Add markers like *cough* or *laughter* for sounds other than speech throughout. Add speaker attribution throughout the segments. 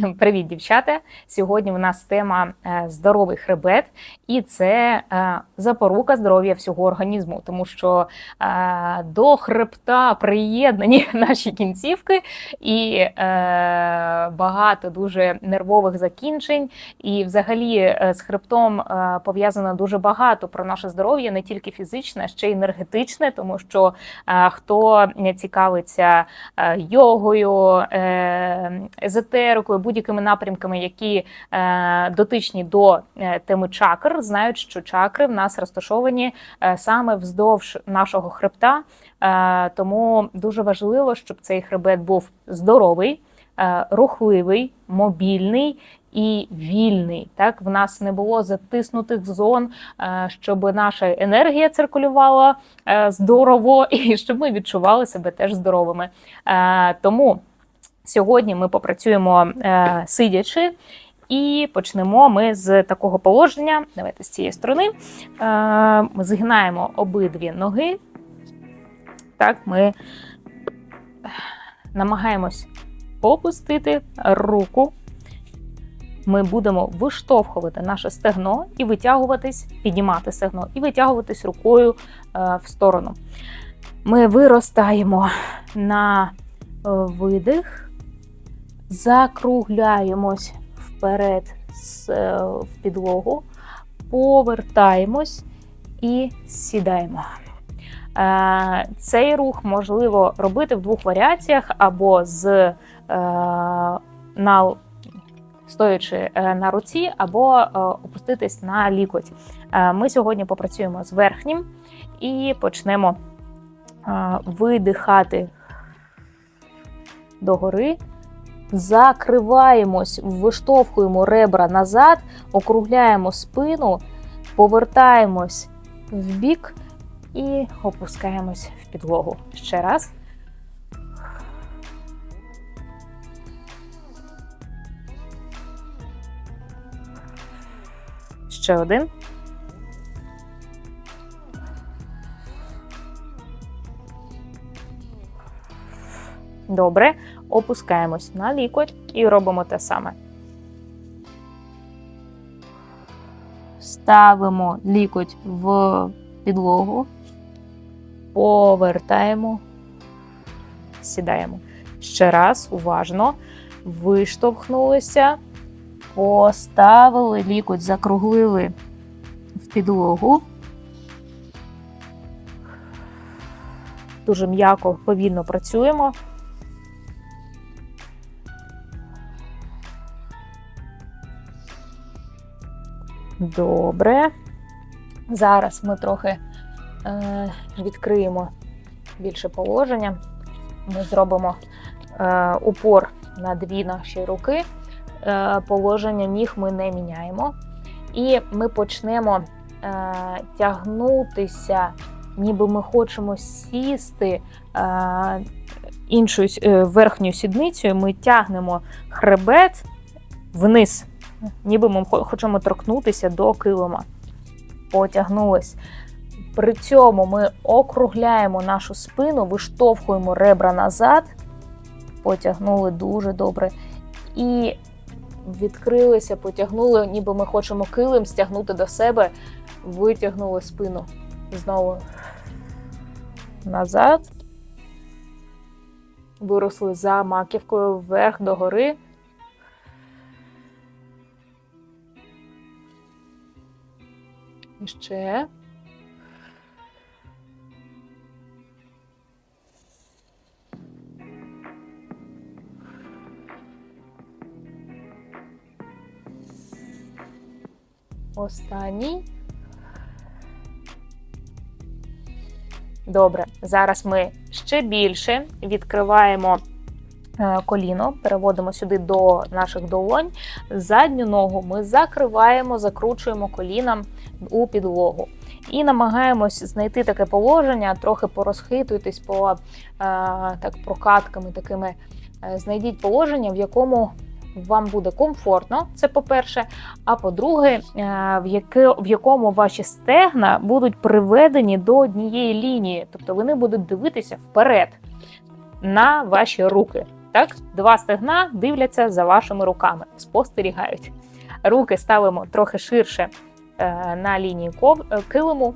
Speaker 1: *laughs* Привіт, дівчата! Сьогодні в нас тема е, здоровий хребет, і це е, запорука здоров'я всього організму, тому що е, до хребта приєднані *laughs* наші кінцівки і багато дуже нервових закінчень. І, взагалі, з хребтом пов'язано дуже багато про наше здоров'я, не тільки фізичне, а ще й енергетичне, тому що хто цікавиться йогою, езотерикою, будь-якими напрямками, які е, дотичні до е, теми чакр, знають, що чакри в нас розташовані е, саме вздовж нашого хребта. Тому дуже важливо, щоб цей хребет був здоровий, рухливий, мобільний. І вільний, так в нас не було затиснутих зон, щоб наша енергія циркулювала здорово, *laughs* і щоб ми відчували себе теж здоровими. Тому Сьогодні ми попрацюємо е, сидячи. І почнемо ми з такого положення. Давайте з цієї сторони. Е, згинаємо обидві ноги. Так, ми намагаємось опустити руку. Ми будемо виштовхувати наше стегно і витягуватись, піднімати стегно і витягуватись рукою е, в сторону. Ми виростаємо на видих закругляємось вперед е, в підлогу, повертаємось і сідаємо. Е, цей рух можливо робити в двох варіаціях, або з е, на стоячи на руці, або опуститись на лікоть. Ми сьогодні попрацюємо з верхнім і почнемо видихати догори закриваємось, виштовхуємо ребра назад, округляємо спину, повертаємось в бік і опускаємось в підлогу. Ще раз. Ще один. Добре опускаємось на лікоть і робимо те саме. Ставимо лікоть в підлогу, повертаємо, сідаємо. Ще раз уважно виштовхнулися, поставили лікоть, закруглили в підлогу. Дуже м'яко, повільно працюємо. Добре. Зараз ми трохи е, відкриємо більше положення. Ми зробимо е, упор на дві наші руки. Е, Положення ніг ми не міняємо. І ми почнемо е, тягнутися, ніби ми хочемо сісти е, іншою е, верхньою сідницею. Ми тягнемо хребет вниз ніби ми хочемо торкнутися до килима. Потягнулись. При цьому ми округляємо нашу спину, виштовхуємо ребра назад, потягнули дуже добре. І відкрилися, потягнули, ніби ми хочемо килим стягнути до себе, витягнули спину. Знову назад. Виросли за маківкою вверх догори. І ще. Останній. Добре, зараз ми ще більше відкриваємо коліно, переводимо сюди до наших долонь. Задню ногу ми закриваємо, закручуємо коліном у підлогу. І намагаємось знайти таке положення, трохи порозхитуйтесь по е, так, прокатками такими. Е, знайдіть положення, в якому вам буде комфортно, це по-перше. А по-друге, в яке, в якому ваші стегна будуть приведені до однієї лінії, тобто вони будуть дивитися вперед на ваші руки. Так, два стегна дивляться за вашими руками, спостерігають. Руки ставимо трохи ширше е, на лінії е, килиму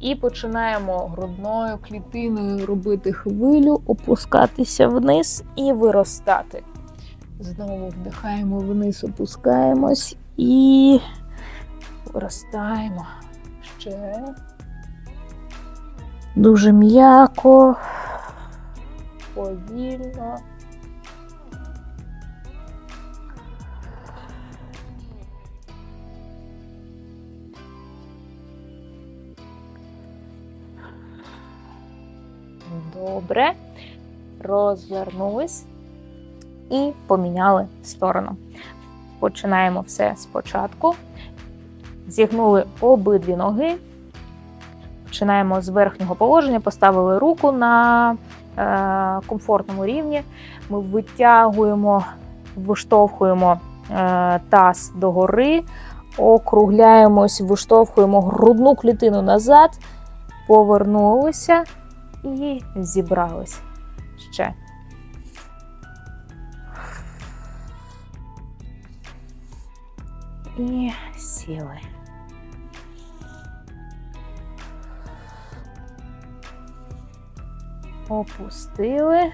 Speaker 1: і починаємо грудною клітиною робити хвилю, опускатися вниз і виростати. Знову вдихаємо вниз, опускаємось і виростаємо. Ще. Дуже м'яко, повільно. Добре. Розвернулись і поміняли сторону. Починаємо все спочатку. Зігнули обидві ноги. Починаємо з верхнього положення, поставили руку на е, комфортному рівні. Ми витягуємо, виштовхуємо е, таз догори, округляємось, виштовхуємо грудну клітину назад, повернулися і зібрались ще. І сіли. Опустили.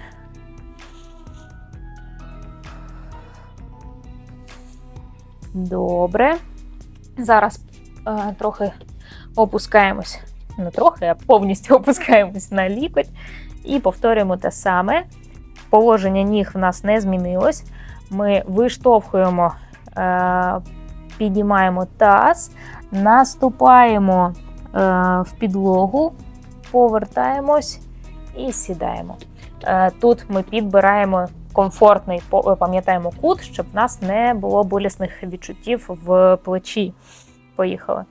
Speaker 1: Добре. Зараз е, трохи опускаємось. Не трохи, а повністю *laughs* опускаємось на лікоть. І повторюємо те саме. Положення ніг в нас не змінилось. Ми виштовхуємо, е, підіймаємо таз, наступаємо е, в підлогу, повертаємось і сідаємо. Е, Тут ми підбираємо комфортний, пам'ятаємо кут, щоб в нас не було болісних відчуттів в плечі. Поїхали.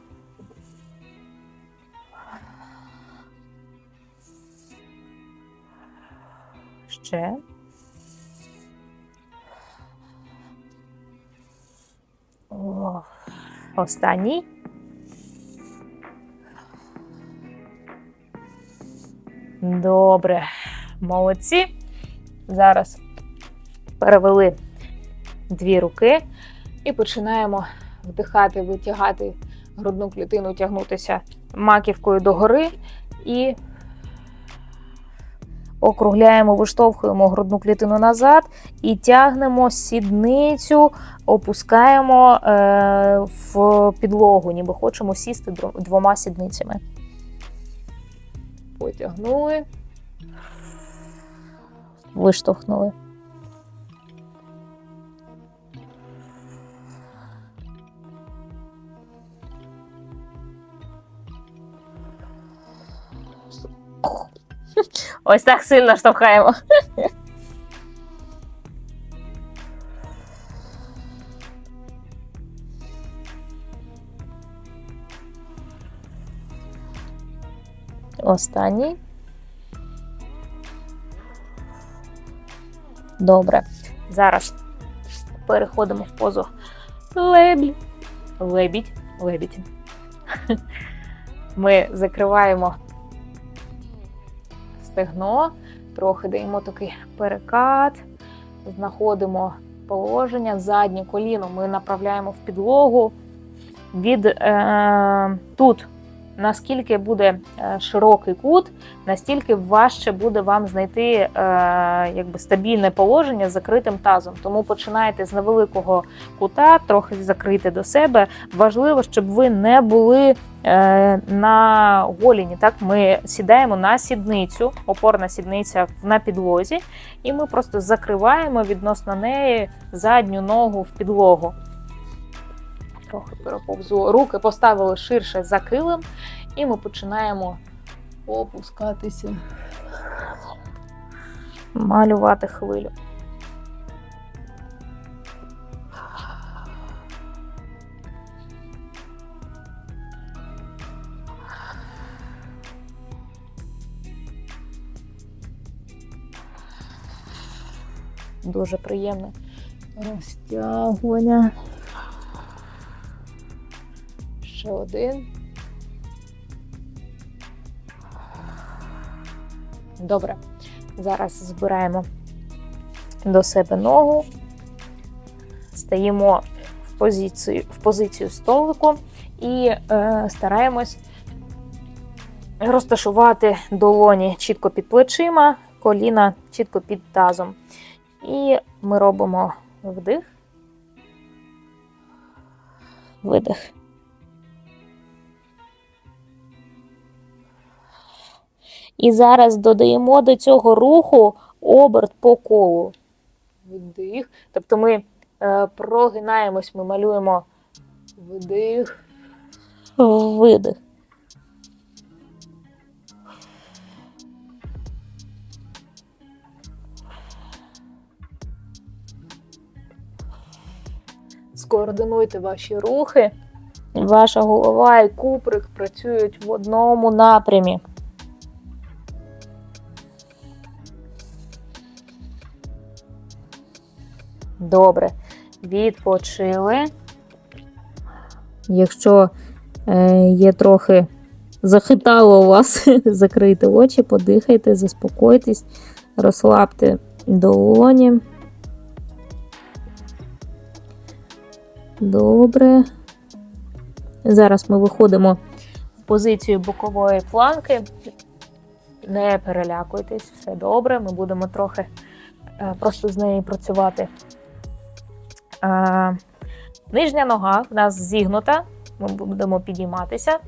Speaker 1: Ще. Останній. Добре, молодці. Зараз перевели дві руки і починаємо вдихати, витягати грудну клітину, тягнутися маківкою догори і округляємо, виштовхуємо грудну клітину назад і тягнемо сідницю, опускаємо е, в підлогу, ніби хочемо сісти двома сідницями. Потягнули. Виштовхнули. Ось так сильно штовхаємо. Останній. Добре. Зараз переходимо в позу лебідь. Лебідь. Лебідь. Ми закриваємо стегно, трохи даємо такий перекат, знаходимо положення, заднє коліно ми направляємо в підлогу. Від е, тут, наскільки буде е, широкий кут, настільки важче буде вам знайти е, якби стабільне положення з закритим тазом. Тому починайте з невеликого кута, трохи закрити до себе. Важливо, щоб ви не були е, на голіні. Так, ми сідаємо на сідницю, опорна сідниця на підлозі, і ми просто закриваємо відносно неї задню ногу в підлогу. Трохи переповзу. Руки поставили ширше за килим, і ми починаємо опускатися, малювати хвилю. Дуже приємне розтягування. Ще один. Добре. Зараз збираємо до себе ногу, стаємо в позицію, в позицію столику і е, стараємось розташувати долоні чітко під плечима, коліна чітко під тазом. І ми робимо вдих, видих. І зараз додаємо до цього руху оберт по колу. Вдих. Тобто ми е, прогинаємось, ми малюємо вдих, видих. Скоординуйте ваші рухи. Ваша голова і куприк працюють в одному напрямі. Добре. Відпочили. Якщо е, є трохи захитало вас, *laughs* закрийте очі, подихайте, заспокойтесь, розслабте долоні. Добре. Зараз ми виходимо в позицію бокової планки. Не перелякуйтесь, все добре. Ми будемо трохи е, просто з нею працювати. Е, Нижня нога в нас зігнута, ми будемо підійматися.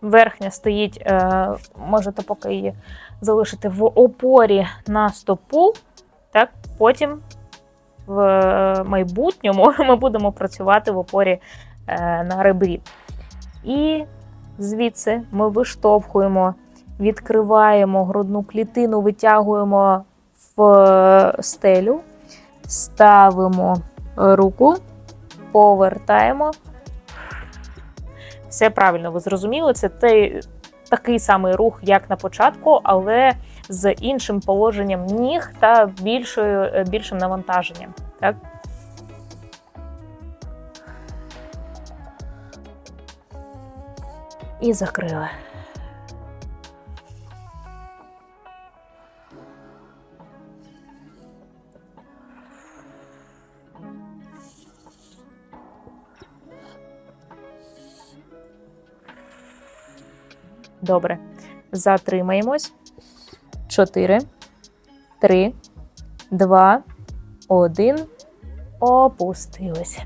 Speaker 1: Верхня стоїть, е, можете поки її залишити в опорі на стопу. Так? Потім в майбутньому *laughs* ми будемо працювати в опорі е, на ребрі. І звідси ми виштовхуємо, відкриваємо грудну клітину, витягуємо в стелю, ставимо руку, повертаємо. Все правильно, ви зрозуміли, це той, такий самий рух, як на початку, але з іншим положенням ніг та більшою, більшим навантаженням. Так? І закрили. Добре. Затримаємось. 4, 3, 2, 1. Опустились.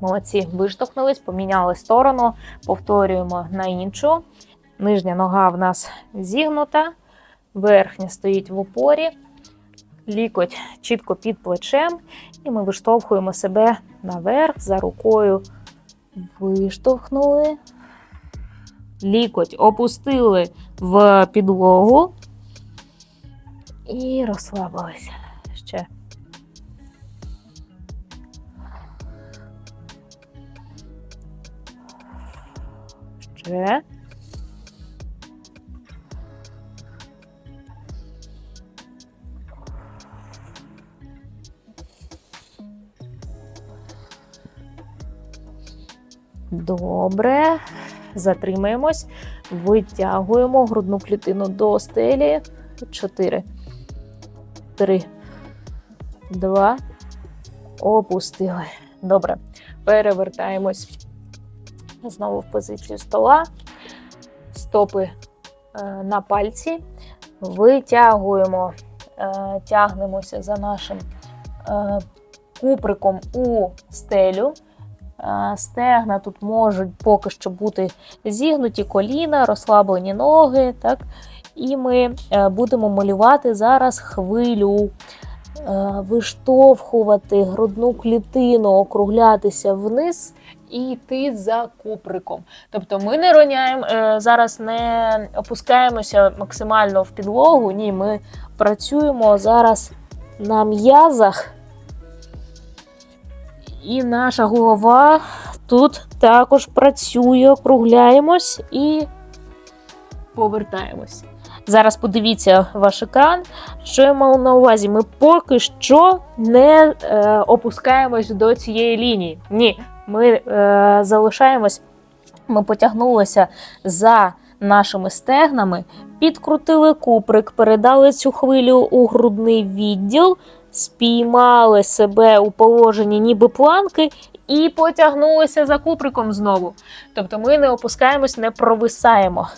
Speaker 1: Молодці, виштовхнулись, поміняли сторону, повторюємо на іншу. Нижня нога в нас зігнута, верхня стоїть в опорі, лікоть чітко під плечем, і ми виштовхуємо себе наверх за рукою. Виштовхнули. Лікоть опустили в підлогу і розслабилися. Ще. Ще. Добре. Затримаємось, витягуємо грудну клітину до стелі. Чотири. Три. Два. Опустили. Добре. Перевертаємось знову в позицію стола. Стопи е, на пальці. Витягуємо, е, тягнемося за нашим е, куприком у стелю. Е, Стегна тут можуть поки що бути зігнуті коліна, розслаблені ноги. Так? І ми е, будемо малювати зараз хвилю, е, виштовхувати грудну клітину, округлятися вниз і йти за куприком. Тобто ми не роняємо, зараз не опускаємося максимально в підлогу. Ні, ми працюємо зараз на м'язах. І наша голова тут також працює, округляємось і повертаємось. Зараз подивіться ваш екран. Що я маю на увазі? Ми поки що не е, опускаємось до цієї лінії. Ні, ми е, залишаємось, ми потягнулися за
Speaker 2: нашими стегнами, підкрутили куприк, передали цю хвилю у грудний відділ, спіймали себе у положенні ніби планки і потягнулися за куприком знову. Тобто ми не опускаємось, не провисаємо.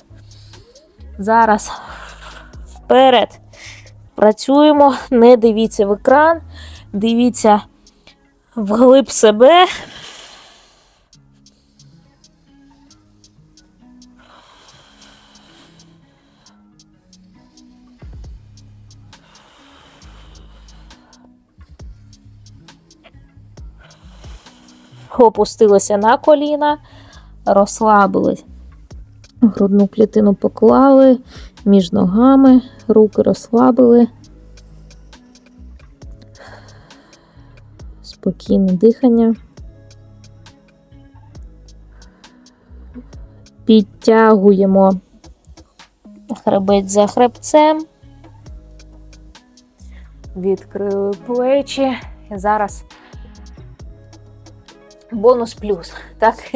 Speaker 2: Зараз вперед. Працюємо, не дивіться в екран, дивіться вглиб себе. Опустилися на коліна, розслабились. Грудну клітину поклали між ногами, руки розслабили. Спокійне дихання. Підтягуємо хребець за хребцем.
Speaker 1: Відкрили плечі. І зараз бонус плюс. Так? *laughs*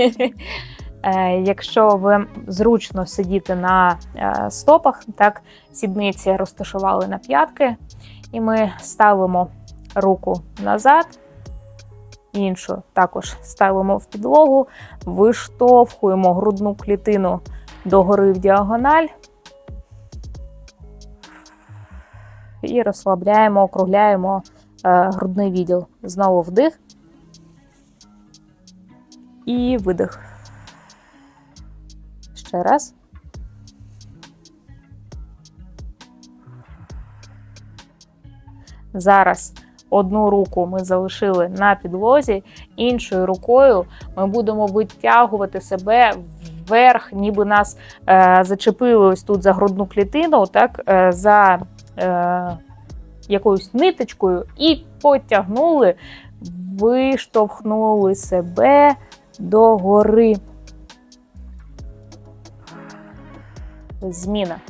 Speaker 1: Е, Якщо ви зручно сидіти на е, стопах, так, сідниці розташували на п'ятки, і ми ставимо руку назад, іншу також ставимо в підлогу, виштовхуємо грудну клітину догори в діагональ і розслабляємо, округляємо е, грудний відділ. Знову вдих і видих. Ще раз. Зараз одну руку ми залишили на підлозі, іншою рукою ми будемо витягувати себе вверх, ніби нас е, зачепили ось тут за грудну клітину, так, е, за е, якоюсь ниточкою, і потягнули, виштовхнули себе догори. Зміна.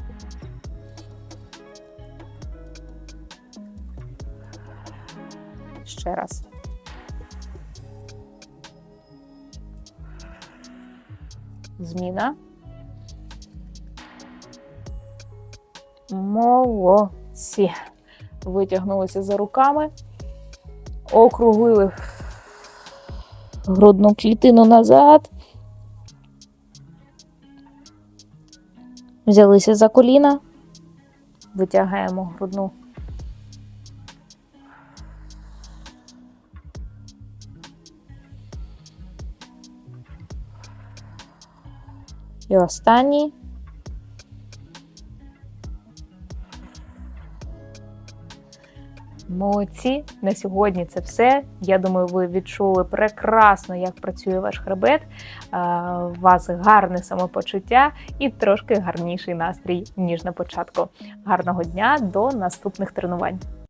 Speaker 1: Ще раз. Зміна. Молодці. Витягнулися за руками, округлили
Speaker 2: Грудну клітину назад. Взялися за коліна.
Speaker 1: витягаємо грудну.
Speaker 2: І останній.
Speaker 1: Молодці, на сьогодні це все. Я думаю, ви відчули прекрасно, як працює ваш хребет. У вас гарне самопочуття і трошки гарніший настрій, ніж на початку. Гарного дня до наступних тренувань.